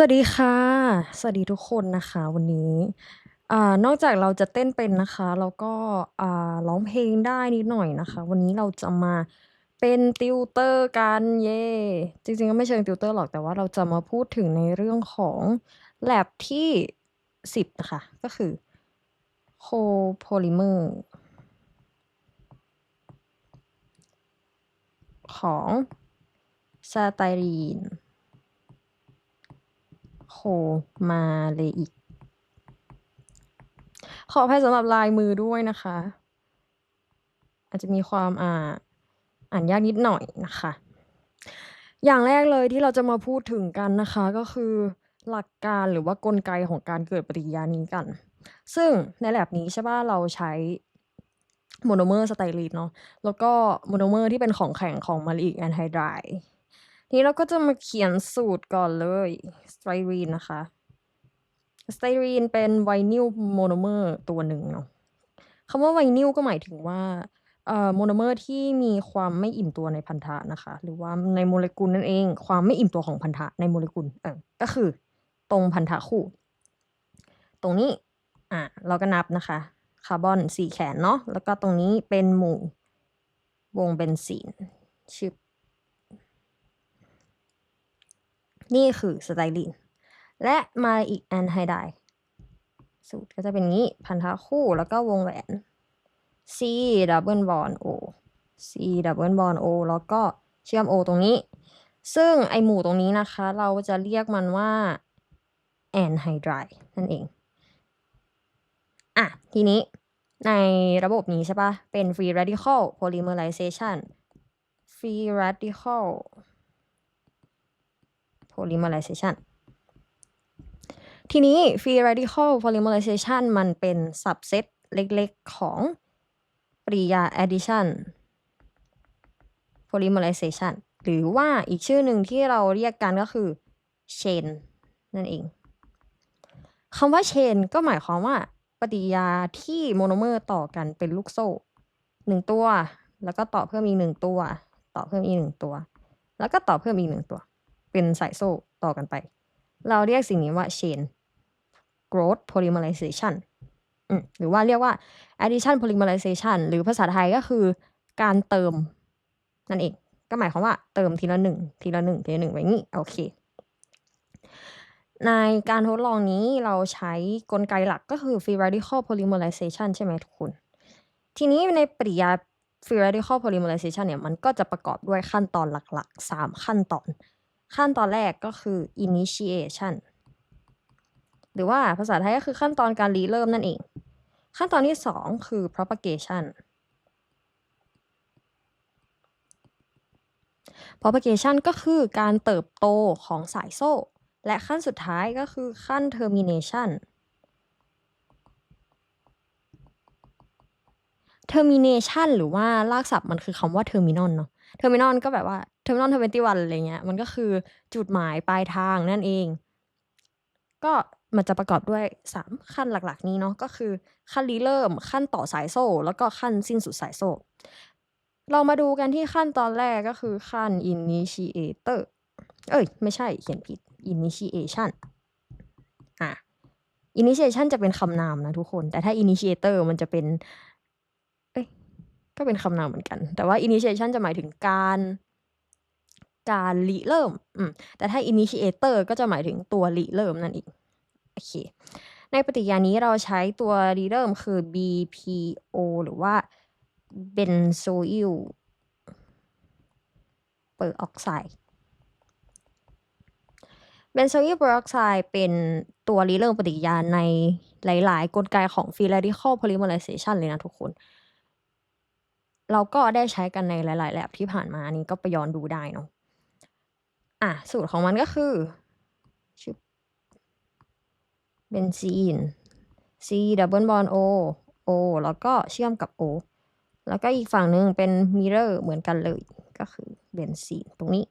สวัสดีค่ะ สวัสดีทุกคนนะคะ วันนี้อ่านอกจากเราจะเต้นเป็นนะคะ แล้วก็อ่าร้องเพลงได้นิดหน่อยนะคะ วันนี้เราจะมาเป็นติวเตอร์กันเย้จริงๆก็ไม่เชิงติวเตอร์หรอกแต่ว่าเราจะมาพูดถึงในเรื่องของ lab ที่ 10 นะคะ ก็คือ copolymer ของสไตรีน โคมาเลยอิกขออภัยสำหรับลายมือด้วยนะคะ อาจจะมีความอ่าอ่านยากนิดหน่อยนะคะ อย่างแรกเลยที่เราจะมาพูดถึงกันนะคะก็คือหลักการหรือว่ากลไกของการเกิดปฏิกิริยานี้กัน ซึ่งใน lab นี้ใช่เปล่าเราใช้ monomer สไตรีนเนาะแล้วก็ monomer ที่เป็นของแข็งของ maleic anhydride ทีนี้ เราก็จะมาเขียนสูตรก่อนเลยสไตรีนนะคะสไตรีนเป็นไวนิลโมโนเมอร์ตัวหนึ่งเนาะคำว่าไวนิลก็หมายถึงว่าโมโนเมอร์ที่มีความไม่อิ่มตัวในพันธะนะคะ หรือว่าในโมเลกุลนั่นเอง ความไม่อิ่มตัวของพันธะในโมเลกุลเออก็คือตรงพันธะคู่ ตรงนี้อ่าเราก็นับนะคะคาร์บอน4แขนเนาะแล้วก็ตรงนี้เป็นหมู่วงเบนซีนชึบ นี่คือสไตรีนและมาอีก anhydride สูตรก็จะเป็นงี้พันธะคู่แล้วก็วงแหวน C ดับเบิลบอนด์ O C ดับเบิลบอนด์ O แล้วก็เชื่อม O ตรงนี้ ซึ่งไอหมู่ตรงนี้นะคะ เราจะเรียกมันว่า anhydride นั่นเอง อะ ทีนี้ในระบบนี้ใช่ปล่าเป็น free radical polymerization free radical polymerization ทีนี้ free radical polymerization มันเป็น subset เล็กๆ ของปริยา addition polymerization หรือว่าอีกชื่อหนึ่งที่เราเรียกกันก็คือ chain นั่นเองคำว่า chain ก็หมายความว่าปฏิยาที่โมโนเมอร์ต่อกันเป็นลูกโซ่1ตัว แล้วก็ต่อเพิ่มอีก1ตัว ต่อเพิ่มอีก1ตัว แล้วก็ต่อเพิ่มอีก1ตัว เป็นสายโซ่ต่อกันไป เราเรียกสิ่งนี้ว่า chain growth polymerization หรือว่าเรียกว่า addition polymerization หรือภาษาไทยก็คือการเติมนั่นเอง ก็หมายความว่าเติมทีละ1ทีละ1ทีละ1ไว้งี้โอเค ในการทดลองนี้เราใช้กลไกหลักก็คือ free radical polymerization ใช่ไหมทุกคน ทีนี้ในปริยา free radical polymerization เนี่ยมันก็จะประกอบด้วยขั้นตอนหลักๆ 3 ขั้นตอน ขั้นตอนแรกก็คือ initiation หรือว่าภาษาไทยก็คือขั้นตอนการริเริ่มนั่นเอง ขั้นตอนที่ 2 คือ propagation propagation ก็คือการเติบโตของสายโซ่ และขั้นสุดท้ายก็คือขั้น termination termination หรือว่ารากศัพท์มันคือคำว่า terminal เนาะ terminal ก็แบบว่า terminal 21อะไรเงี้ยมันก็คือจุดหมายปลายทางนั่นเอง ก็มันจะประกอบด้วย 3 ขั้นหลักๆ นี้เนาะก็คือขั้นริเริ่มขั้นต่อสายโซ่ แล้วก็ขั้นสิ้นสุดสายโซ่ เรามาดูกันที่ขั้นตอนแรกก็คือขั้น initiator เอ๊ยไม่ใช่เขียนผิด initiation อ่า initiation จะเป็นคำนามนะทุกคน แต่ถ้า initiator มันจะเป็น เอ๊ยก็เป็นคำนามเหมือนกัน แต่ว่า initiation จะหมายถึงการ การริเริ่มอืมแต่ถ้า initiator ก็จะหมายถึงตัวริเริ่มนั่นเองโอเคในปฏิกิริยานี้เราใช้ตัวริเริ่มคือ BPO หรือว่า benzoyl peroxide benzoyl peroxide เป็นตัวริเริ่มปฏิกิริยาในหลาย ๆ กลไกของ free radical polymerization เลยนะทุกคน เราก็ได้ใช้กันในหลายๆ lab ที่ผ่านมาอันนี้ก็ไปย้อนดูได้เนาะ อ่าสูตรของมันก็คือเบนซีน C ดับเบิลบอนด์ O O แล้วก็เชื่อมกับ O แล้วก็อีกฝั่งหนึ่งเป็น mirror เหมือนกันเลย ก็คือเบนซีนตรงนี้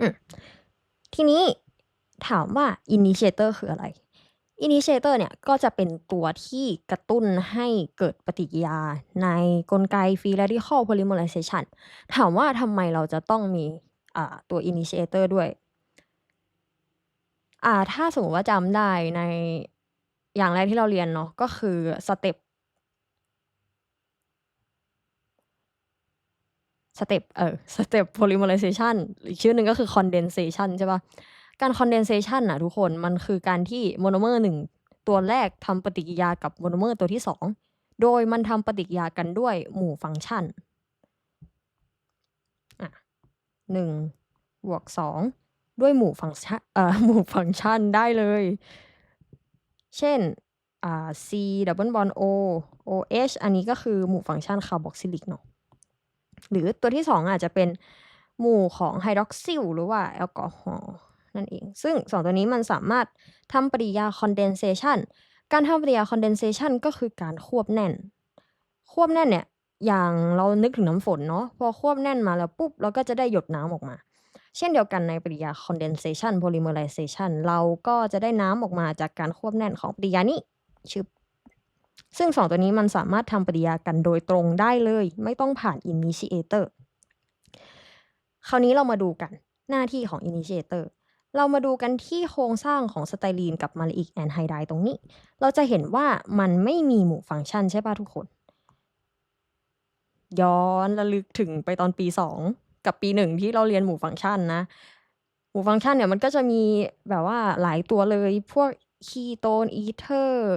อืทีนี้ถามว่า initiator คืออะไร initiator เนี่ยก็จะเป็นตัวที่กระตุ้นให้เกิดปฏิกิริยาในกลไก free radical polymerization ถามว่าทำไมเราจะต้องมีตัว initiator ด้วยอ่าถ้าสมมติว่าจำได้ในอย่างแรกที่เราเรียนเนาะก็คือสเต็ปสเต็ปเออสเต็ป polymerization อีกชื่อหนึ่งก็คือ condensation ใช่ปล่า การ condensation น่ะทุกคนมันคือการที่โมโนเมอร์1ตัวแรกทำปฏิกิริยากับโมโนเมอร์ตัวที่2โดยมันทำปฏิกิริยากันด้วยหมู่ฟังก์ชันอะ1บวก2ด้วยหมู่ฟังก์ชันเอ่อหมู่ฟังก์ชันได้เลย เช่นอ่า C double bond O OH อันนี้ก็คือหมู่ฟังก์ชันคาร์บอกซิลิกเนาะหรือตัวที่2อาจจะเป็นหมู่ของไฮดรอกซิลหรือว่าแอลกอฮอล์ นั่นเอง ซึ่ง 2 ตัวนี้มันสามารถทำปฏิกิริยา condensation การทำปฏิกิริยา condensation ก็คือการควบแน่น ควบแน่นเนี่ย อย่างเรานึกถึงน้ำฝนเนาะ พอควบแน่นมาแล้วปุ๊บ เราก็จะได้หยดน้ำออกมา เช่นเดียวกันในปฏิกิริยา condensation polymerization เราก็จะได้น้ำออกมาจากการควบแน่นของปฏิกิริยานี้ชึบซึ่ง 2 ตัวนี้มันสามารถทำปฏิกิริยากันโดยตรงได้เลย ไม่ต้องผ่าน initiator คราวนี้เรามาดูกันหน้าที่ของ initiator เรามาดูกันที่โครงสร้างของสไตรีนกับมาลอิกแอนไฮไดร์ตรงนี้ เราจะเห็นว่ามันไม่มีหมู่ฟังก์ชันใช่เปล่าทุกคน ย้อนระลึกถึงไปตอนปี 2 กับปี 1 ที่เราเรียนหมู่ฟังก์ชันนะ หมู่ฟังก์ชันเนี่ยมันก็จะมีแบบว่าหลายตัวเลยพวกคีโตนอีเทอร์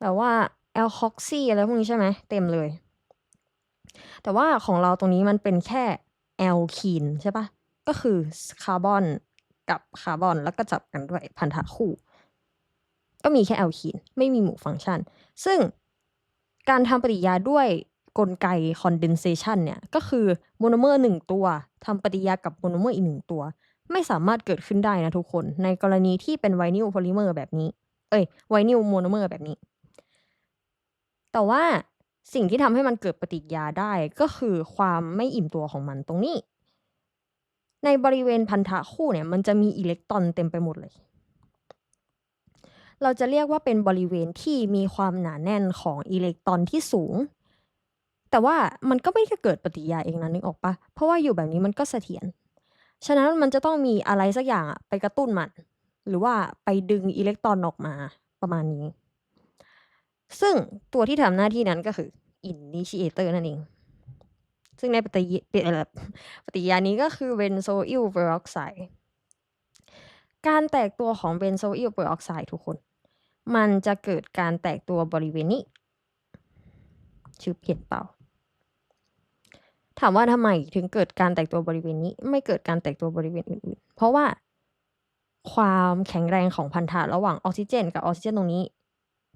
แบบว่าแอลคอกซีอะไรพวกนี้ใช่ไหมเต็มเลย แต่ว่าของเราตรงนี้มันเป็นแค่แอลคีนใช่ปล่าก็คือคาร์บอน กับคาร์บอนแล้วก็จับกันด้วยพันธะคู่ ก็มีแค่แอลคีนไม่มีหมู่ฟังก์ชัน ซึ่งการทำปฏิกิริยาด้วยกลไก condensation เนี่ยก็คือโมโนเมอร์1ตัวทำปฏิกิริยากับโมโนเมอร์อีก1ตัว ไม่สามารถเกิดขึ้นได้นะทุกคน ในกรณีที่เป็นไวนิลโพลิเมอร์แบบนี้ เอ๊ยไวนิลโมโนเมอร์แบบนี้ แต่ว่าสิ่งที่ทำให้มันเกิดปฏิกิริยาได้ก็คือความไม่อิ่มตัวของมันตรงนี้ ในบริเวณพันธะคู่เนี่ยมันจะมีอิเล็กตรอนเต็มไปหมดเลย เราจะเรียกว่าเป็นบริเวณที่มีความหนาแน่นของอิเล็กตรอนที่สูง แต่ว่ามันก็ไม่ได้เกิดปฏิกิริยาเองนะนึกออกปล่าเพราะว่าอยู่แบบนี้มันก็เสถียร ฉะนั้นมันจะต้องมีอะไรสักอย่างอะไปกระตุ้นมัน หรือว่าไปดึงอิเล็กตรอนออกมาประมาณนี้ ซึ่งตัวที่ทำหน้าที่นั้นก็คือ initiator นั่นเอง ซึ่งในปฏิปฏิยานี้ก็คือเบนโซอิลเปอร์ออกไซด์การแตกตัวของเบนโซอิลเปอร์ออกไซด์ทุกคน มันจะเกิดการแตกตัวบริเวณนี้ชึบเห็นเปล่า ถามว่าทำไมถึงเกิดการแตกตัวบริเวณนี้ ไม่เกิดการแตกตัวบริเวณอื่นๆ เพราะว่าความแข็งแรงของพันธะระหว่างออกซิเจน กับออกซิเจนตรงนี้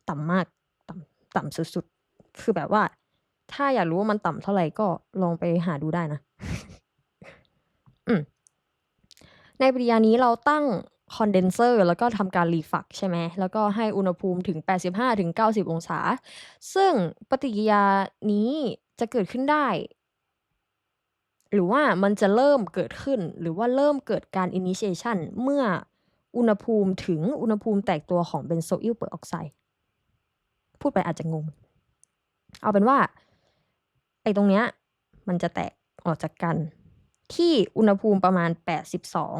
ต่ำมากต่ำต่ำสุดๆ คือแบบว่า ถ้าอยากรู้ว่ามันต่ำเท่าไหร่ก็ลองไปหาดูได้นะ อืมในปริยานี้เราตั้งคอนเดนเซอร์แล้วก็ทำการ reflux ใช่ไหม แล้วก็ให้อุณหภูมิถึง 85-90องศา ซึ่งปฏิกิริยานี้จะเกิดขึ้นได้ หรือว่ามันจะเริ่มเกิดขึ้น หรือว่าเริ่มเกิดการ initiation เมื่ออุณหภูมิถึงอุณหภูมิแตกตัวของเบนโซอิลเปอร์ออกไซด์ พูดไปอาจจะงง เอาเป็นว่า ไอ้ตรงเนี้ยมันจะแตกออกจากกัน ที่อุณหภูมิประมาณ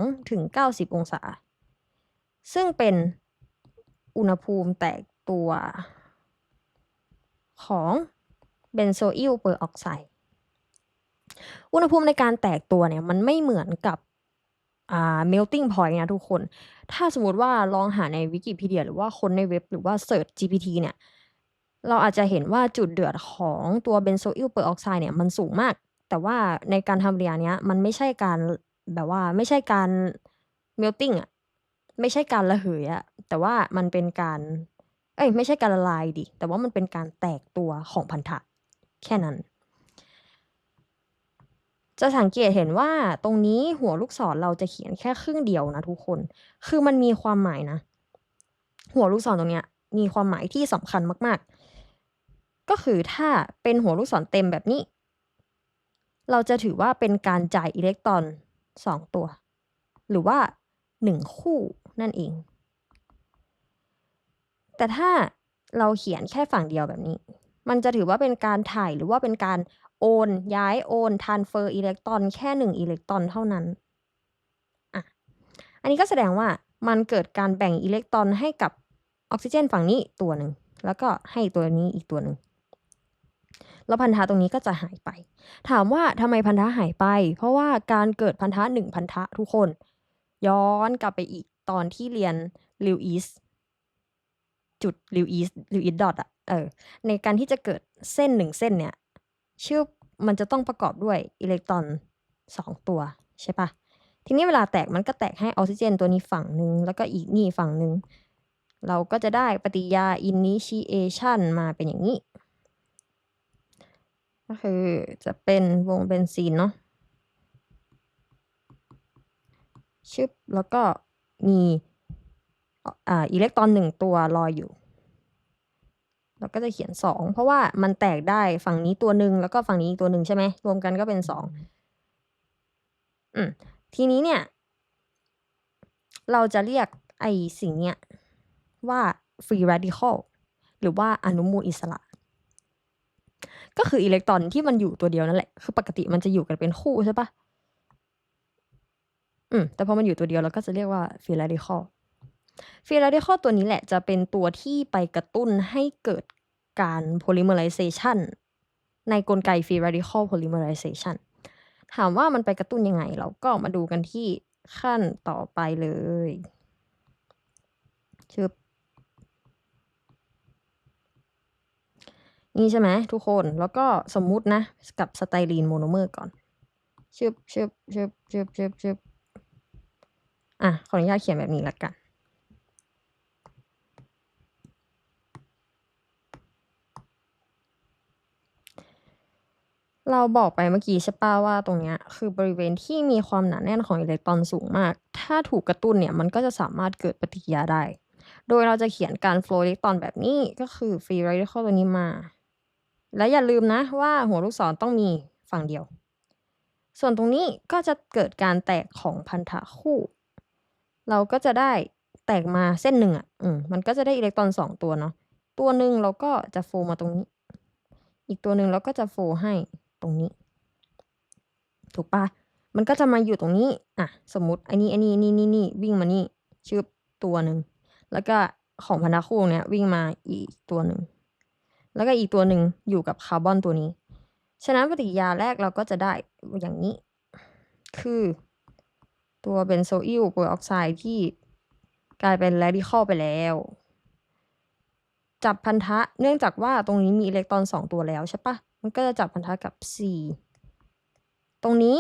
82-90 องศา ซึ่งเป็นอุณหภูมิแตกตัวของเบนโซอิลเปอร์ออกไซด์ อุณหภูมิในการแตกตัวเนี่ยมันไม่เหมือนกับ melting point นะทุกคน ถ้าสมมติว่าลองหาในวิกิพีเดีย หรือว่าคนในเว็บหรือว่าเซิร์ช GPT เนี่ย เราอาจจะเห็นว่าจุดเดือดของตัวเบนโซอิลเปอร์ออกไซด์เนี่ยมันสูงมาก แต่ว่าในการทำปฏิกิริยาเนี้ยมันไม่ใช่การแบบว่าไม่ใช่การ melting อะไม่ใช่การระเหยอะแต่ว่ามันเป็นการเอ๊ยไม่ใช่การละลายดิ แต่ว่ามันเป็นการแตกตัวของพันธะ แค่นั้น จะสังเกตเห็นว่าตรงนี้หัวลูกศรเราจะเขียนแค่ครึ่งเดียวนะทุกคน คือมันมีความหมายนะ หัวลูกศรตรงเนี้ย มีความหมายที่สำคัญมากๆ ก็คือถ้าเป็นหัวลูกศรเต็มแบบนี้ เราจะถือว่าเป็นการจ่ายอิเล็กตรอน 2 ตัว หรือว่า 1 คู่นั่นเอง แต่ถ้าเราเขียนแค่ฝั่งเดียวแบบนี้ มันจะถือว่าเป็นการถ่ายหรือว่าเป็นการโอนย้ายโอน transfer อิเล็กตรอนแค่ 1 อิเล็กตรอนเท่านั้นอะอันนี้ก็แสดงว่ามันเกิดการแบ่งอิเล็กตรอนให้กับออกซิเจนฝั่งนี้ตัวหนึ่ง แล้วก็ให้ตัวนี้อีกตัวหนึ่ง แล้วพันธะตรงนี้ก็จะหายไป ถามว่าทำไมพันธะหายไป เพราะว่าการเกิดพันธะหนึ่งพันธะทุกคน ย้อนกลับไปอีกตอนที่เรียนลิวอีสจุดลิวอีสลิวอีสดอทอะเออในการที่จะเกิดเส้นหนึ่งเส้นเนี่ยชื่อมันจะต้องประกอบด้วยอิเล็กตรอนสองตัวใช่ปะทีนี้เวลาแตกมันก็แตกให้ออกซิเจนตัวนี้ฝั่งหนึ่งแล้วก็อีกนี่ฝั่งหนึ่งเราก็จะได้ปฏิกิริยา initiation มาเป็นอย่างนี้ ก็คือจะเป็นวงเบนซีนเนาะชึบแล้วก็มีอ่าอิเล็กตรอนหนึ่งตัวลอยอยู่เราก็จะเขียนสองเพราะว่ามันแตกได้ฝั่งนี้ตัวหนึ่งแล้วก็ฝั่งนี้อีกตัวหนึ่งใช่ไหมรวมกันก็เป็นสองอืมทีนี้เนี่ย เราจะเรียกไอสิ่งเนี้ยว่า free radical หรือว่าอนุมูลอิสระ ก็คืออิเล็กตรอนที่มันอยู่ตัวเดียวนั่นแหละ คือปกติมันจะอยู่กันเป็นคู่ใช่ปะอืมแต่พอมันอยู่ตัวเดียวเราก็จะเรียกว่า free radical free radical ตัวนี้แหละจะเป็นตัวที่ไปกระตุ้นให้เกิดการ polymerization ในกลไก free radical polymerization ถามว่ามันไปกระตุ้นยังไง เราก็มาดูกันที่ขั้นต่อไปเลยชึบ นี่ใช่ไหมทุกคนแล้วก็สมมุตินะ กับสไตรีนโมโนเมอร์ก่อนชึบชึบชึบชึบชึบชึบอะ ขออนุญาตเขียนแบบนี้ละกัน เราบอกไปเมื่อกี้ใช่ป่าว่าตรงเนี้ยคือบริเวณที่มีความหนาแน่นของอิเล็กตรอนสูงมาก ถ้าถูกกระตุ้นเนี่ยมันก็จะสามารถเกิดปฏิกิริยาได้ โดยเราจะเขียนการโฟลอิเล็กตรอนแบบนี้ก็คือฟรีไรเดอร์ตัวนี้มา และอย่าลืมนะว่าหัวลูกศรต้องมีฝั่งเดียว ส่วนตรงนี้ก็จะเกิดการแตกของพันธะคู่ เราก็จะได้แตกมาเส้นหนึ่งอะ อืมมันก็จะได้อิเล็กตรอนสองตัวเนาะ ตัวหนึ่งเราก็จะโฟมาตรงนี้ อีกตัวหนึ่งเราก็จะโฟให้ตรงนี้ ถูกปะมันก็จะมาอยู่ตรงนี้ อะ สมมติอันนี้อันนี้นี่นี่นี่วิ่งมานี่ชื่อตัวหนึ่ง แล้วก็ของพันธะคู่เนี้ยวิ่งมาอีกตัวหนึ่ง แล้วก็อีกตัวหนึ่งอยู่กับคาร์บอนตัวนี้ ฉะนั้นปฏิกิริยาแรกเราก็จะได้อย่างนี้ คือ ตัวเบนโซอิลโคออกไซด์ที่กลายเป็นแรดิคอลไปแล้ว จับพันธะเนื่องจากว่าตรงนี้มีอิเล็กตรอนสองตัวแล้วใช่ปะมันก็จะจับพันธะกับ C ตรงนี้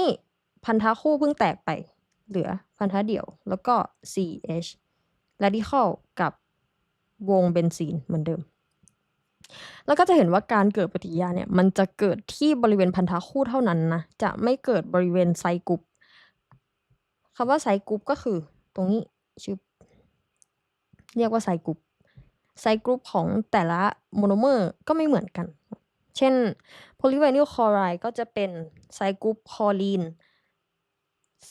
พันธะคู่เพิ่งแตกไป เหลือพันธะเดี่ยว แล้วก็ CH radical กับวงเบนซีนเหมือนเดิม แล้วก็จะเห็นว่าการเกิดปฏิกิริยาเนี่ยมันจะเกิดที่บริเวณพันธะคู่เท่านั้นนะจะไม่เกิดบริเวณไซกรุ๊ปคำว่าไซกรุ๊ปก็คือ ตรงนี้ชื่อเรียกว่าไซกรุ๊ปไซกรุ๊ปของแต่ละโมโนเมอร์ก็ไม่เหมือนกัน เช่นโพลีไวนิลคลอไรด์ก็จะเป็นไซกรุ๊ปคอลีน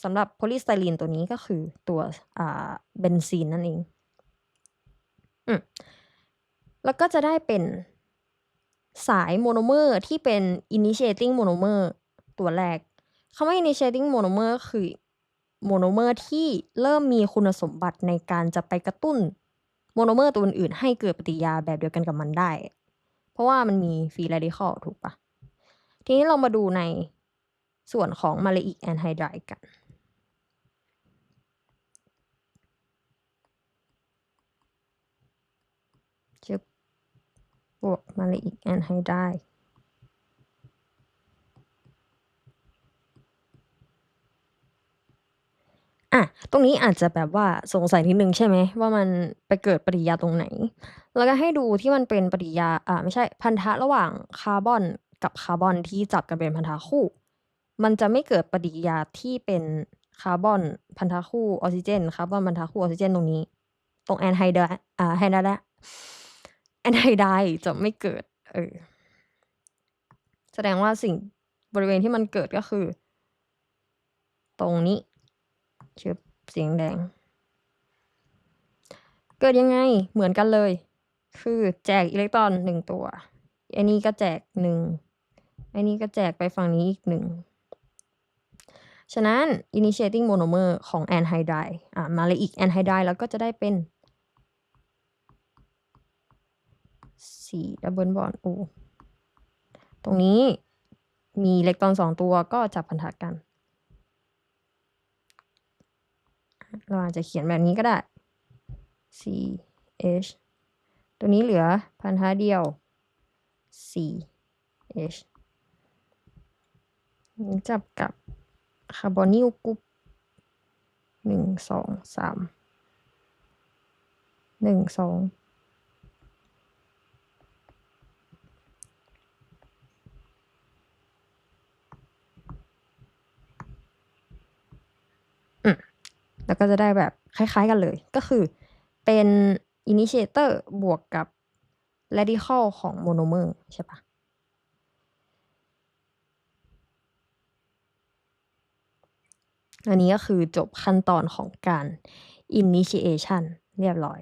สำหรับโพลีสไตรีนตัวนี้ก็คือตัวอ่าเบนซีนนั่นเอง อืมแล้วก็จะได้เป็น สายโมโนเมอร์ที่เป็น initiating monomer ตัวแรกคำว่า initiating monomer คือโมโนเมอร์ที่เริ่มมีคุณสมบัติในการจะไปกระตุ้นโมโนเมอร์ตัวอื่นๆให้เกิดปฏิกิริยาแบบเดียวกันกับมันได้ เพราะว่ามันมีฟรีเรดิคอลถูกปะทีนี้เรามาดูในส่วนของมาเลอิกแอนไฮไดรกัน จะ บวกมาเลยอิกแอนไฮไดรอะ ตรงนี้อาจจะแบบว่าสงสัยนิดนึงใช่ไหม ว่ามันไปเกิดปฏิกิริยาตรงไหน แล้วก็ให้ดูที่มันเป็นปฏิกิริยา อ่าไม่ใช่พันธะระหว่างคาร์บอนกับคาร์บอนที่จับกันเป็นพันธะคู่ มันจะไม่เกิดปฏิกิริยาที่เป็นคาร์บอนพันธะคู่ออกซิเจนคาร์บอนพันธะคู่ออกซิเจนตรงนี้ ตรงแอนไฮไดรอ่าไฮไดรแอนไฮไดจะไม่เกิด เออ แสดงว่าสิ่งบริเวณที่มันเกิดก็คือ ตรงนี้ชื่อสีแดง เกิดยังไงเหมือนกันเลย คือแจกอิเล็กตรอนหนึ่งตัวอันนี้ก็แจกหนึ่งอันนี้ก็แจกไปฝั่งนี้อีกหนึ่งฉะนั้น initiating monomer ของ anhydride อ่ามาเลยอีก anhydride แล้วก็จะได้เป็น 4 double bond O ตรงนี้มีอิเล็กตรอน2ตัวก็จับพันธะกัน เราอาจจะเขียนแบบนี้ก็ได้ CH ตัวนี้เหลือพันธะเดียว CH จับกับคาร์บอนิลกรุ๊ปหนึ่งสองสามหนึ่งสองอืม แล้วก็จะได้แบบคล้ายๆกันเลย ก็คือเป็น initiator บวกกับ radical ของ monomer ใช่ปะอันนี้ก็คือจบขั้นตอนของการ initiation เรียบร้อย